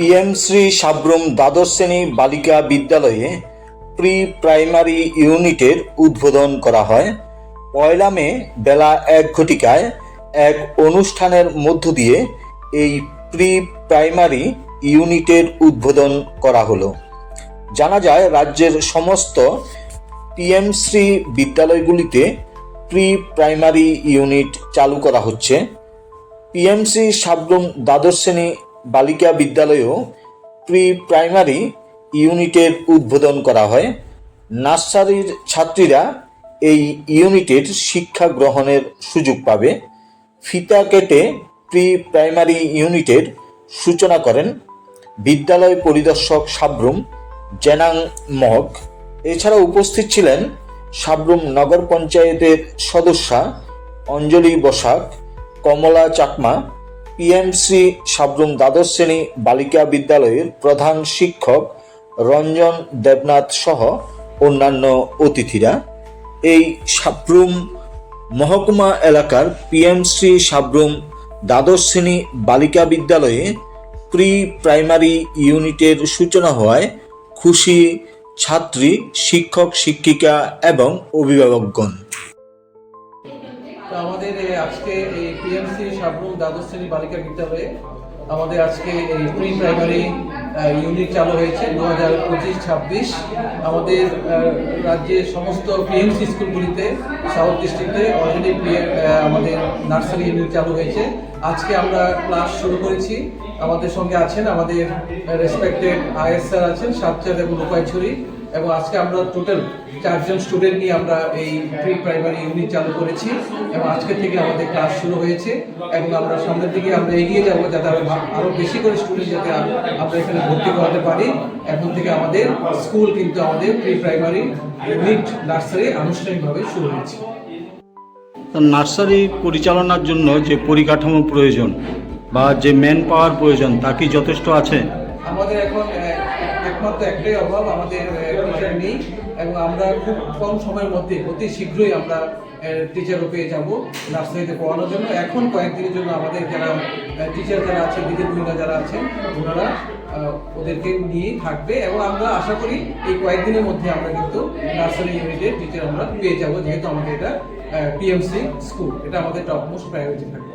PM Shri Sabroom দ্বাদশ শ্রেণি বালিকা বিদ্যালয়ে প্রি প্রাইমারি ইউনিটের উদ্বোধন করা হয়। পয়লা মে বেলা এক ঘটিকায় এক অনুষ্ঠানের মধ্য দিয়ে এই প্রি প্রাইমারি ইউনিটের উদ্বোধন করা হলো। জানা যায়, রাজ্যের সমস্ত পিএমশ্রী বিদ্যালয়গুলিতে প্রি প্রাইমারি ইউনিট চালু করা হচ্ছে। পিএমসি সাবরুম দ্বাদশ শ্রেণি বালিকা বিদ্যালয়েও প্রি প্রাইমারি ইউনিটের উদ্বোধন করা হয়। নার্সারির ছাত্রীরা এই ইউনিটের শিক্ষা গ্রহণের সুযোগ পাবে। ফিতা কেটে প্রি প্রাইমারি ইউনিটের সূচনা করেন বিদ্যালয় পরিদর্শক সাবরুম জেনাং মগ এছাড়া উপস্থিত ছিলেন সাবরুম নগর পঞ্চায়েতের সদস্যা অঞ্জলি বসাক, কমলা চাকমা পিএমসি সাবরুম দ্বাদশ শ্রেণি বালিকা বিদ্যালয়ের প্রধান শিক্ষক রঞ্জন দেবনাথ সহ অন্যান্য অতিথিরা। এই সাবরুম মহকুমা এলাকার পিএমসি সাবরুম দ্বাদশ শ্রেণি বালিকা বিদ্যালয়ে প্রি প্রাইমারি ইউনিটের সূচনা হওয়ায় খুশি ছাত্রী, শিক্ষক, শিক্ষিকা এবং অভিভাবকগণ। তো আমাদের আজকে এই পিএমসি সাবরুম দ্বাদশ শ্রেণি বালিকা বিদ্যালয়ে আমাদের আজকে এই প্রি প্রাইমারি ইউনিট চালু হয়েছে দু হাজার পঁচিশ ছাব্বিশ। আমাদের রাজ্যের সমস্ত পিএমসি স্কুলগুলিতে, সাউথ ডিস্ট্রিক্টে অলরেডি আমাদের নার্সারি ইউনিট চালু হয়েছে। আজকে আমরা ক্লাস শুরু করেছি। আমাদের সঙ্গে আছেন আমাদের রেসপেক্টেড আইএস স্যার আছেন সাতচাঁদ এবং রূপাইছড়ি এবং আজকে আমরা টোটাল চারজন স্টুডেন্ট নিয়ে আমরা এই প্রি প্রাইমারি ইউনিট চালু করেছি এবং আজকে থেকে আমাদের ক্লাস শুরু হয়েছে এবং আমরা সামনের দিকে আমরা এগিয়ে যাব যাতে আরও ভা- আরও বেশি করে স্টুডেন্ট যাতে আমরা এখানে ভর্তি করাতে পারি। এখন থেকে আমাদের স্কুল কিন্তু আমাদের প্রি প্রাইমারি ইউনিট নার্সারি আনুষ্ঠানিকভাবে শুরু হয়েছে। নার্সারি পরিচালনার জন্য যে পরিকাঠামো প্রয়োজন বা যে ম্যান পাওয়ার প্রয়োজন তা কি যথেষ্ট আছে? আমাদের এখন একমাত্র একটাই অভাব আমাদের টিচার নেই এবং আমরা খুব কম সময়ের মধ্যে, অতি শীঘ্রই আমরা টিচারও পেয়ে যাব নার্সারিতে পড়ানোর জন্য। এখন কয়েকদিনের জন্য আমাদের যারা টিচার যারা আছে দিদি মহিলা যারা আছেন, ওনারা ওদেরকে নিয়েই থাকবে এবং আমরা আশা করি এই কয়েকদিনের মধ্যে আমরা কিন্তু নার্সারি ইউনিটের টিচার আমরা পেয়ে যাব, যেহেতু আমাদের এটা পিএমসি স্কুল, এটা আমাদের টপ মোস্ট প্রায়োরিটি থাকবে।